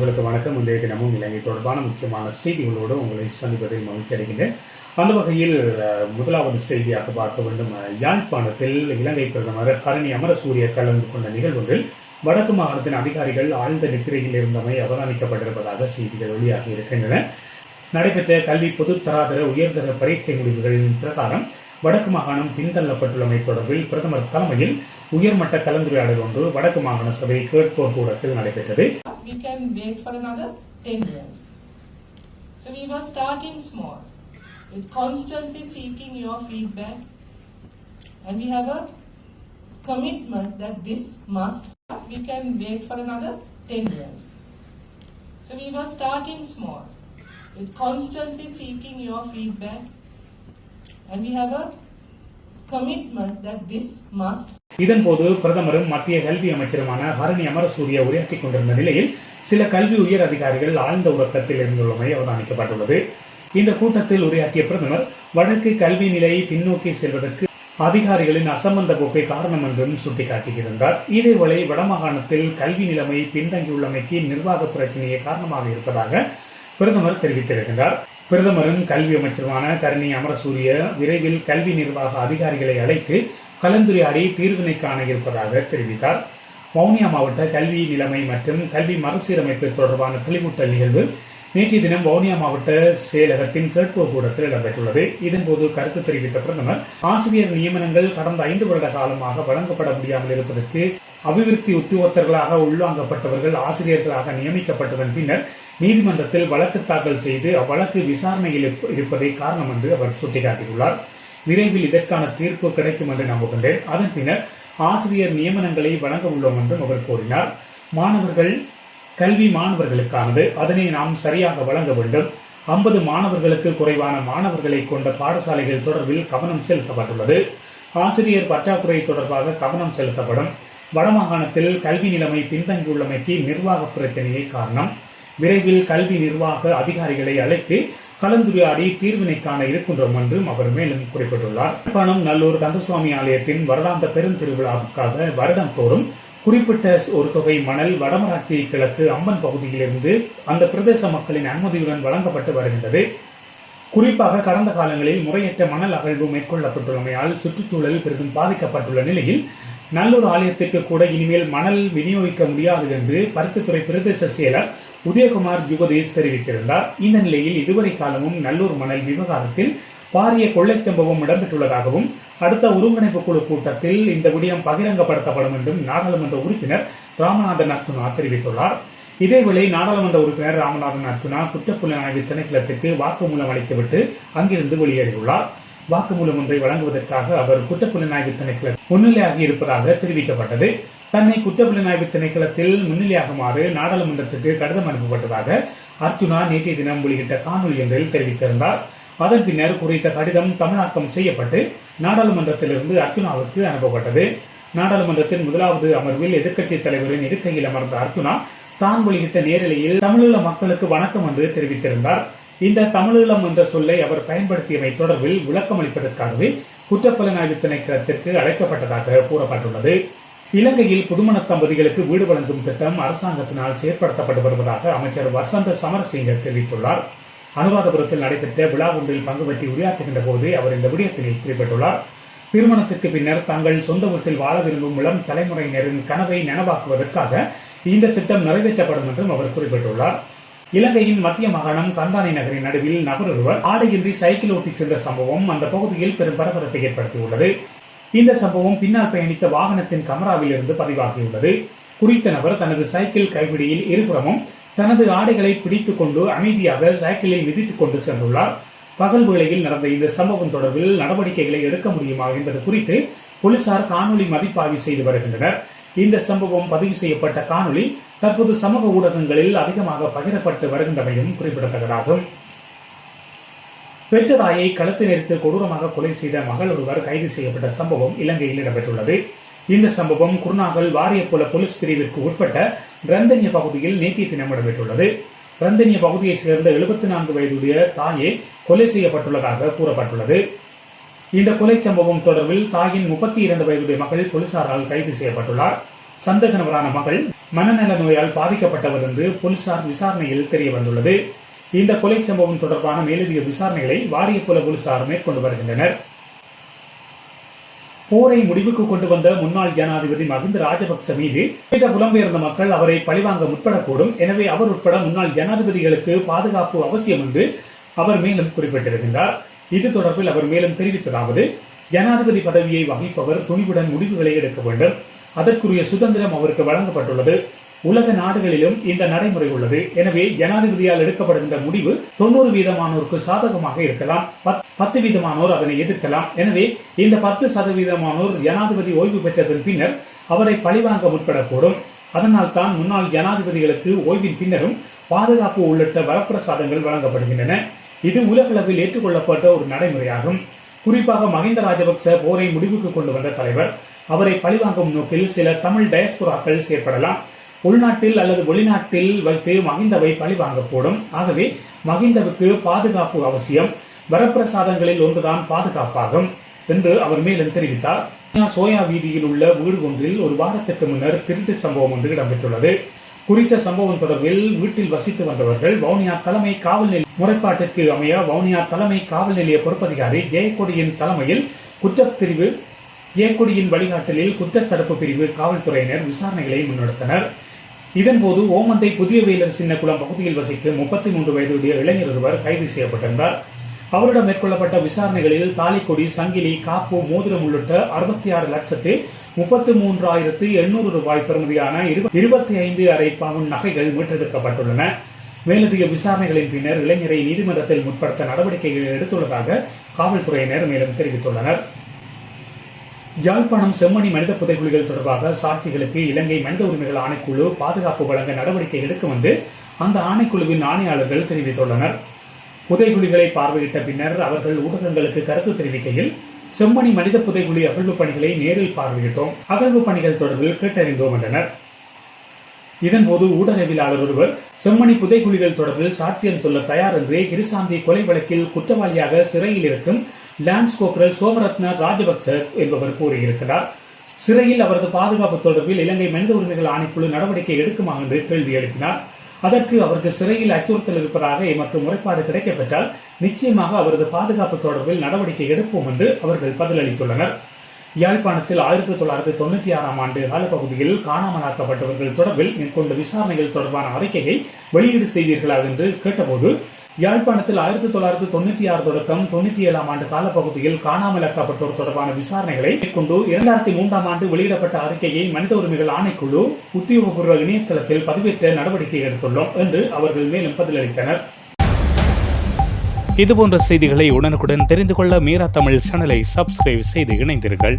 உறவுகளுக்கு வணக்கம். இன்றைய தினமும் இலங்கை தொடர்பான முக்கியமான செய்திகளோடு உங்களை சந்திப்பதில் மகிழ்ச்சி அடைகின்றேன். அந்த வகையில் முதலாவது செய்தியாக பார்க்க வேண்டும். யாழ்ப்பாணத்தில் இலங்கை பிரதமர் ஹரணி அமரசூரிய கலந்து கொண்ட நிகழ்வொன்றில் வடக்கு மாகாணத்தின் அதிகாரிகள் ஆழ்ந்த நித்திரையில் இருந்தமை அவதானிக்கப்பட்டிருப்பதாக செய்திகள் வெளியாகி இருக்கின்றன. நடைபெற்ற கல்வி பொதுத்தராதர உயர்தர பரீட்சை முடிவுகளின் பிரகாரம் வடக்கு மாகாணம் பின்தள்ளப்பட்டுள்ளமை தொடர்பில் பிரதமர் தலைமையில் உயர்மட்ட கலந்துரையாடல் ஒன்று வடக்கு மாகாண சபை கேட்போர் கூடத்தில் நடைபெற்றது. We can wait for another 10 years. So we were starting small with constantly seeking your feedback and we have a commitment that this must, we can wait for another 10 years. So we were starting small with constantly seeking your feedback and we have a commitment that this must இதன்போது பிரதமரும் மத்திய கல்வி அமைச்சருமான ஹரணி அமரசூரிய உரையாற்றிக் கொண்டிருந்த நிலையில் சில கல்வி உயர் அதிகாரிகள் ஆழ்ந்த உறக்கத்தில் இருந்துள்ளமை அவதானிக்கப்பட்டுள்ளது. இந்த கூட்டத்தில் உரையாற்றிய பிரதமர் வடக்கு கல்வி நிலையை பின்னோக்கி செல்வதற்கு அதிகாரிகளின் அசம்பந்த போக்கை காரணம் என்றும் சுட்டிக்காட்டியிருந்தார். இதேவேளை வடமாகாணத்தில் கல்வி நிலைமை பின்தங்கியுள்ளமைக்கு நிர்வாக பிரச்சனையே காரணமாக இருப்பதாக பிரதமர் தெரிவித்திருக்கிறார். பிரதமரும் கல்வி அமைச்சருமான கருணி அமரசூரிய விரைவில் கல்வி நிர்வாக அதிகாரிகளை அழைத்து கலந்துரையாடி தீர்வினை காண இருப்பதாக தெரிவித்தார். வவுனியா மாவட்ட கல்வி நிலைமை மற்றும் கல்வி மறுசீரமைப்பு தொடர்பான தெளிவூட்டல் நிகழ்வு நேற்றைய தினம் வவுனியா மாவட்ட செயலகத்தின் கேட்போர் கூடத்தில் இடம்பெற்றுள்ளது. இதன்போது கருத்து தெரிவித்த பிரதமர் ஆசிரியர் நியமனங்கள் கடந்த ஐந்து வருட காலமாக வழங்கப்பட முடியாமல் இருப்பதற்கு அபிவிருத்தி உத்தியோகத்தர்களாக உள்வாங்கப்பட்டவர்கள் ஆசிரியர்களாக நியமிக்கப்பட்டதன் பின்னர் நீதிமன்றத்தில் வழக்கு தாக்கல் செய்து அவ்வழக்கு விசாரணையில் இருப்பதை காரணம் என்று அவர் சுட்டிக்காட்டியுள்ளார். விரைவில் இதற்கான தீர்ப்பு கிடைக்கும் என்று நம்புகின்றேன் அதன் பின்னர் ஆசிரியர் நியமனங்களை வழங்க உள்ளோம் என்றும் அவர் கூறினார். மாணவர்கள் கல்வி மாணவர்களுக்கானது அதனை நாம் சரியாக வழங்க வேண்டும். ஐம்பது மாணவர்களுக்கு குறைவான மாணவர்களை கொண்ட பாடசாலைகள் தொடர்பில் கவனம் செலுத்தப்பட்டுள்ளது. ஆசிரியர் பற்றாக்குறை தொடர்பாக கவனம் செலுத்தப்படும். வடமாகாணத்தில் கல்வி நிலைமை பின்தங்கியுள்ளமைக்கு நிர்வாக பிரச்சனையே காரணம். விரைவில் கல்வி நிர்வாக அதிகாரிகளை அழைத்து கலந்துரையாடி தீர்வினை காண இருக்கின்றோம் என்றும் அவர் மேலும் குறிப்பிட்டுள்ளார். பணம் நல்லூர் கந்தசுவாமி ஆலயத்தின் வருடாந்த பெருந்திருவிழாவுக்காக வருடம் தோறும் குறிப்பிட்ட ஒரு தொகை மணல் வடமராட்சி கிழக்கு அம்மன் பகுதியிலிருந்து அந்த பிரதேச மக்களின் அனுமதியுடன் வழங்கப்பட்டு வருகின்றது. குறிப்பாக கடந்த காலங்களில் முறையற்ற மணல் அகழ்வு மேற்கொள்ளப்பட்டுள்ளமையால் சுற்றுச்சூழல் பெரிதும் பாதிக்கப்பட்டுள்ள நிலையில் நல்லூர் ஆலயத்திற்கு கூட இனிமேல் மணல் விநியோகிக்க முடியாது என்று பருத்தித்துறை பிரதேச செயலர் உதயகுமார் யுகதேஷ் தெரிவித்திருந்தார். இந்த நிலையில் இதுவரை காலமும் நல்லூர் மணல் விவகாரத்தில் பாரிய கொள்ளைச் சம்பவம் இடம்பெற்றுள்ளதாகவும் அடுத்த ஒருங்கிணைப்பு குழு கூட்டத்தில் இந்த விடயம் பகிரங்கப்படுத்தப்படும் என்றும் நாடாளுமன்ற உறுப்பினர் ராமநாதன் அர்த்துனா தெரிவித்துள்ளார். இதேவேளை நாடாளுமன்ற உறுப்பினர் ராமநாதன் அர்த்துனா குற்றப்புலனாய்வு திணைக்களத்திற்கு வாக்குமூலம் அளித்துவிட்டு அங்கிருந்து வெளியேறியுள்ளார். வாக்குமூலம் ஒன்றை வழங்குவதற்காக அவர் குற்றப்புலனாய்வு திணைக்கள முன்னிலையாகி இருப்பதாக தெரிவிக்கப்பட்டது. தன்னை குற்றப்புலனாய்வு திணைக்களத்தில் முன்னிலையாகுமாறு நாடாளுமன்றத்துக்கு கடிதம் அனுப்பப்பட்டதாக அர்ஜுனா நேற்றைய தினம் வெளியிட்ட காணொலி ஒன்றில் தெரிவித்திருந்தார். அதன் பின்னர் குறித்த கடிதம் தமிழாக்கம் செய்யப்பட்டு நாடாளுமன்றத்திலிருந்து அர்ஜுனாவுக்கு அனுப்பப்பட்டது. நாடாளுமன்றத்தின் முதலாவது அமர்வில் எதிர்க்கட்சி தலைவரின் இருக்கையில் அமர்ந்த அர்ச்சுனா தான் வெளியிட்ட நேரலையில் தமிழீழ மக்களுக்கு வணக்கம் என்று தெரிவித்திருந்தார். இந்த தமிழீழம் என்ற சொல்லை அவர் பயன்படுத்தியமை தொடர்பில் விளக்கம் அளிப்பதற்காகவே குற்றப்புலனாய்வு திணைக்களத்திற்கு அழைக்கப்பட்டதாக கூறப்பட்டுள்ளது. இலங்கையில் புதுமண தம்பதிகளுக்கு வீடு வழங்கும் திட்டம் அரசாங்கத்தினால் செயற்படுத்தப்பட்டு வருவதாக அமைச்சர் வசந்த சமரசிங்க தெரிவித்துள்ளார். அனுராதபுரத்தில் நடைபெற்ற விழா ஒன்றில் பங்கு பற்றி உரையாற்றுகின்ற போது அவர் இந்த விடயத்தினை குறிப்பிட்டுள்ளார். திருமணத்திற்கு பின்னர் தங்கள் சொந்த வீட்டில் வாழ விரும்பும் இளம் தலைமுறையினரின் கனவை நனவாக்குவதற்காக இந்த திட்டம் நிறைவேற்றப்படும் என்றும் அவர் குறிப்பிட்டுள்ளார். இலங்கையின் மத்திய மாகாணம் கந்தானை நகரின் நடுவில் நபர் ஒருவர் ஆடையின்றி சைக்கிள் ஓட்டிச் சென்ற சம்பவம் அந்த பகுதியில் பெரும் பரபரப்பை ஏற்படுத்தியுள்ளது. இந்த சம்பவம் பின்னால் பயணித்த வாகனத்தின் கமராவில் இருந்து பதிவாகியுள்ளது. குறித்த நபர் தனது சைக்கிள் கைப்பிடியில் இருபுறமும் தனது ஆடைகளை பிடித்துக் கொண்டு அமைதியாக சைக்கிளில் மிதித்துக் கொண்டு சென்றுள்ளார். பகல் வேளையில் நடந்த இந்த சம்பவம் தொடர்பில் நடவடிக்கைகளை எடுக்க முடியுமா என்பது குறித்து போலீசார் காணொலி மதிப்பாய்வு செய்து வருகின்றனர். இந்த சம்பவம் பதிவு செய்யப்பட்ட காணொளி தற்போது சமூக ஊடகங்களில் அதிகமாக பகிரப்பட்டு வருகின்றமையும் குறிப்பிடத்தக்கதாகும். பெற்ற தாயை கழுத்து நெரித்து கொடூரமாக கொலை செய்த மகள் ஒருவர் கைது செய்யப்பட்ட சம்பவம் இலங்கையில் இடம்பெற்றுள்ளது. இந்த சம்பவம் குருநாகல் வாரியப்புல போலீஸ் பிரிவிற்கு உட்பட்ட ரந்தனிய பகுதியில் நேற்றைய தினம் இடம்பெற்றுள்ளது. ரந்தனிய பகுதியைச் சேர்ந்த எழுபத்தி நான்கு வயதுடைய தாயே கொலை செய்யப்பட்டுள்ளதாக கூறப்பட்டுள்ளது. இந்த கொலை சம்பவம் தொடர்பில் தாயின் முப்பத்தி இரண்டு வயதுடைய மகள் போலீசாரால் கைது செய்யப்பட்டுள்ளார். சந்தேக நபரான மகள் மனநல நோயால் பாதிக்கப்பட்டவர் என்று போலீசார் விசாரணையில் தெரிய வந்துள்ளது இந்த கொலை சம்பவம் தொடர்பான மேலதிக விசாரணைகளை வாரியப்புல போலீசார் மேற்கொண்டு வருகின்றனர். போரை முடிவுக்கு கொண்டு வந்த முன்னாள் ஜனாதிபதி மகிந்த ராஜபக்ச மீது மிக புலம்பெயர்ந்த மக்கள் அவரை பழிவாங்க முற்படக்கூடும். எனவே அவர் உட்பட முன்னாள் ஜனாதிபதிகளுக்கு பாதுகாப்பு அவசியம் என்று அவர் மேலும் குறிப்பிட்டிருக்கின்றார். இது தொடர்பில் அவர் மேலும் தெரிவித்ததாவது ஜனாதிபதி பதவியை வகிப்பவர் துணிவுடன் முடிவுகளை எடுக்க வேண்டும். அதற்குரிய சுதந்திரம் அவருக்கு வழங்கப்பட்டுள்ளது. உலக நாடுகளிலும் இந்த நடைமுறை உள்ளது. எனவே ஜனாதிபதியால் எடுக்கப்படுகின்ற முடிவு தொண்ணூறு வீதமானோருக்கு சாதகமாக இருக்கலாம். பத்- பத்து வீதமானோர் அதனை எதிர்க்கலாம். எனவே இந்த பத்து சதவீதமானோர் ஜனாதிபதி ஓய்வு பெற்றதன் பின்னர் அவரை பழிவாங்க முற்படக்கூடும். அதனால் தான் முன்னாள் ஜனாதிபதிகளுக்கு ஓய்வின் பின்னரும் பாதுகாப்பு உள்ளிட்ட வரப்பிரசாதங்கள் வழங்கப்படுகின்றன. இது உலகளவில் ஏற்றுக்கொள்ளப்பட்ட ஒரு நடைமுறையாகும். குறிப்பாக மஹிந்த ராஜபக்ச போரை முடிவுக்கு கொண்டு வந்த தலைவர் அவரை பழிவாங்கும் நோக்கில் சில தமிழ் டயஸ்புராக்கள் செயற்படலாம். உள்நாட்டில் அல்லது வெளிநாட்டில் வைத்து மகிந்தவை பழிவாங்கக்கூடும். ஆகவே மகிந்தவுக்கு பாதுகாப்பு அவசியம். வரப்பிரசாதங்களில் ஒன்றுதான் பாதுகாப்பாகும் என்று அவர் மேலும் தெரிவித்தார். சோயா வீதியில் உள்ள வீடு ஒன்றில் ஒரு வாரத்திற்கு முன்னர் திருட்டு சம்பவம் ஒன்று இடம்பெற்றுள்ளது. குறித்த சம்பவம் தொடர்பில் வீட்டில் வசித்து வந்தவர்கள் வவுனியா தலைமை காவல் நிலைய முறைப்பாட்டிற்கு அமைய வவுனியா தலைமை காவல் நிலைய பொறுப்பதிகாரி ஜெயக்கொடியின் தலைமையில் குற்றப்பிரிவு ஜெயக்கொடியின் வழிகாட்டலில் குற்றத்தடுப்பு பிரிவு காவல்துறையினர் விசாரணைகளை முன்னெடுத்தனர். இதன்போது ஓமந்தை புதிய வேலர் சின்னக்குளம் பகுதியில் வசிக்கும் முப்பத்தி மூன்று வயதுடைய இளைஞர் ஒருவர் கைது செய்யப்பட்டிருந்தார். அவரிடம் மேற்கொள்ளப்பட்ட விசாரணைகளில் தாலிக்கொடி சங்கிலி காப்பு மோதிரம் உள்ளிட்ட அறுபத்தி ஆறு லட்சத்து முப்பத்தி மூன்றாயிரத்து எண்ணூறு ரூபாய் பெறுமதியான இருபத்தி ஐந்து அரை பவுன் நகைகள் மீட்டெடுக்கப்பட்டுள்ளன. மேலதிக விசாரணைகளின் பின்னர் இளைஞரை நீதிமன்றத்தில் முற்படுத்த நடவடிக்கைகள் எடுத்துள்ளதாக காவல்துறையினர் மேலும் தெரிவித்துள்ளனர். யாழ்ப்பாணம் செம்மணி மனித புதைகுழிகள் தொடர்பாக சாட்சிகளுக்கு இலங்கை மனித உரிமைகள் ஆணைக்குழு பாதுகாப்பு வழங்க நடவடிக்கை எடுக்கும் என்று அந்த ஆணைக்குழுவின் ஆணையாளர்கள் தெரிவித்துள்ளனர். புதைகுழிகளை பார்வையிட்ட பின்னர் அவர்கள் ஊடகங்களுக்கு கருத்து தெரிவிக்கையில் செம்மணி மனித புதைகுழி அகழ்வு பணிகளை நேரில் பார்வையிட்டோம். அகழ்வு பணிகள் தொடர்பில் கேட்டறிந்தோம் என்றனர். இதன்போது ஊடகவியலாளர் ஒருவர் செம்மணி புதைகுழிகள் தொடர்பில் சாட்சியம் சொல்ல தயார் என்று கிருசாந்தி கொலை வழக்கில் குற்றவாளியாக சிறையில் இருக்கும் லான்ஸ் கோப்ரல் சோமரத்ன ராஜபக்ச என்பவர் கூறியிருக்கிறார். சிறையில் அவரது பாதுகாப்பு தொடர்பில் இலங்கை மனித உரிமைகள் ஆணைக்குழு நடவடிக்கை எடுக்குமா என்று கேள்வி எழுப்பினார். அதற்கு அவருக்கு சிறையில் அச்சுறுத்தல் இருப்பதாக எமக்கு முறைப்பாடு கிடைக்கப்பெற்றால் நிச்சயமாக அவரது பாதுகாப்பு தொடர்பில் நடவடிக்கை எடுப்போம் என்று அவர்கள் பதிலளித்துள்ளனர். யாழ்ப்பாணத்தில் ஆயிரத்தி தொள்ளாயிரத்தி தொண்ணூற்றி ஆறாம் ஆண்டு காலப்பகுதியில் காணாமலாக்கப்பட்டவர்கள் தொடர்பில் மேற்கொண்ட விசாரணைகள் தொடர்பான அறிக்கையை வெளியீடு செய்வீர்களா என்று கேட்டபோது யாழ்ப்பாணத்தில் ஆயிரத்தி தொள்ளாயிரத்தி தொண்ணூத்தி ஆறு தொடக்கம் தொண்ணூத்தி ஏழாம் ஆண்டு காலப்பகுதியில் காணாமலாக்கப்பட்டோர் தொடர்பான விசாரணைகளை மேற்கொண்டு இரண்டாயிரத்தி மூன்றாம் ஆண்டு வெளியிடப்பட்ட அறிக்கையை மனித உரிமைகள் ஆணைக்குழு உத்தியோகபூர்வ இணையதளத்தில் பதிவேற்ற நடவடிக்கை எடுத்துள்ளோம் என்று அவர்கள் மேலும் பதிலளித்தனர். இதுபோன்ற செய்திகளை உடனுக்குடன் தெரிந்து கொள்ள மீரா தமிழ் சேனலை சப்ஸ்கிரைப் செய்து இணைந்தீர்கள்